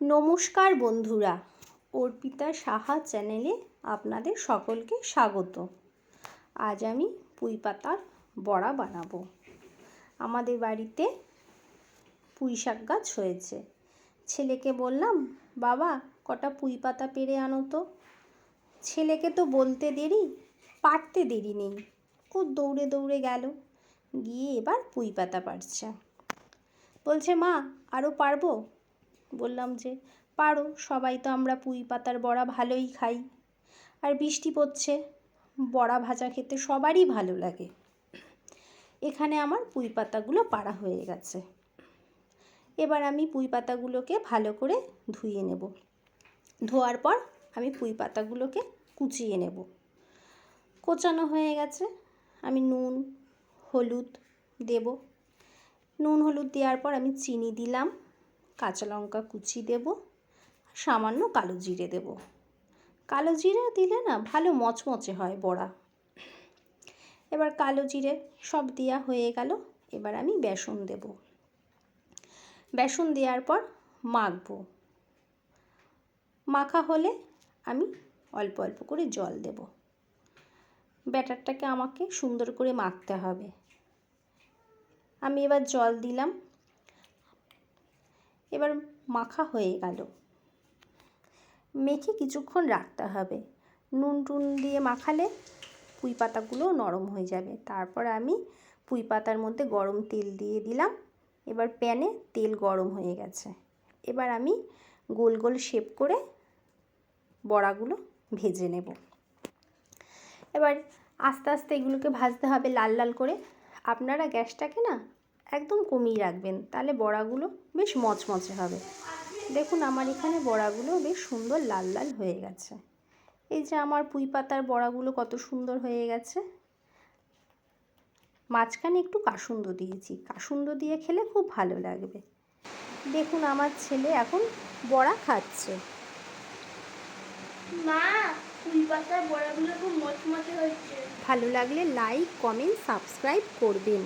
নমস্কার বন্ধুরা। অর্পিতা সাহা চ্যানেলে আপনাদের সকলকে স্বাগত। আজ আমি পুঁই পাতার বড়া বানাবো। আমাদের বাড়িতে পুঁই শাক গাছ হয়েছে। ছেলেকে বললাম, বাবা, কটা পুঁই পাতা পেরে আনো তো। ছেলেকে তো বলতে দেরি, পারতে দেরি নেই। ও দৌড়ে দৌড়ে গেল, গিয়ে এবার পুঁই পাতা পারছে বলছে, মা আরও পারব? বললাম যে, পারো, সবাই তো আমরা পুঁই পাতার বড়া ভালোই খাই। আর বৃষ্টি পড়ছে, বড়া ভাজা খেতে সবারই ভালো লাগে। এখানে আমার পুঁই পাতাগুলো পাড়া হয়ে গেছে। এবার আমি পুঁই পাতাগুলোকে ভালো করে ধুয়ে নেব। ধোয়ার পর আমি পুঁই পাতাগুলোকে কুচিয়ে নেব। কোচানো হয়ে গেছে, আমি নুন, হলুদ দেব। নুন, হলুদ দেওয়ার পর আমি চিনি দিলাম। কাঁচা লঙ্কা কুচি দেব, সামান্য কালো জিরে দেব। কালো জিরে দিলে না ভালো মচমচে হয় বড়া। এবার কালো জিরে সব দেওয়া হয়ে গেল, এবার আমি বেসন দেব। বেসন দেওয়ার পর মাখবো। মাখা হলে আমি অল্প অল্প করে জল দেব। ব্যাটারটাকে আমাকে সুন্দর করে মাখতে হবে। আমি এবার জল দিলাম এবার মাখা হয়ে গেল। মেখে কিছুক্ষণ রাখতে হবে। নুন টুন দিয়ে মাখালে পুঁই পাতাগুলো নরম হয়ে যাবে। তারপর আমি পুঁই পাতার মধ্যে গরম তেল দিয়ে দিলাম। এবার প্যানে তেল গরম হয়ে গেছে। এবার আমি গোল গোল শেপ করে বড়াগুলো ভেজে নেব। এবার আস্তে আস্তে এগুলোকে ভাজতে হবে লাল লাল করে। আপনারা গ্যাসটাকে না একদম কমিয়ে রাখবেন তাহলে বড়াগুলো বেশ মচমচে হবে। দেখুন আমার এখানে বড়াগুলো বেশ সুন্দর লাল লাল হয়ে গেছে। এই যে আমার পুঁই পাতার বড়াগুলো কত সুন্দর হয়ে গেছে। মাঝখানে একটু কাসুন্দ দিয়েছি। কাসুন্দ দিয়ে খেলে খুব ভালো লাগবে। দেখুন আমার ছেলে এখন বড়া খাচ্ছে। মা পুঁই পাতার বড়াগুলো খুব মচমচে হচ্ছে। ভালো লাগলে লাইক কমেন্ট সাবস্ক্রাইব করবেন।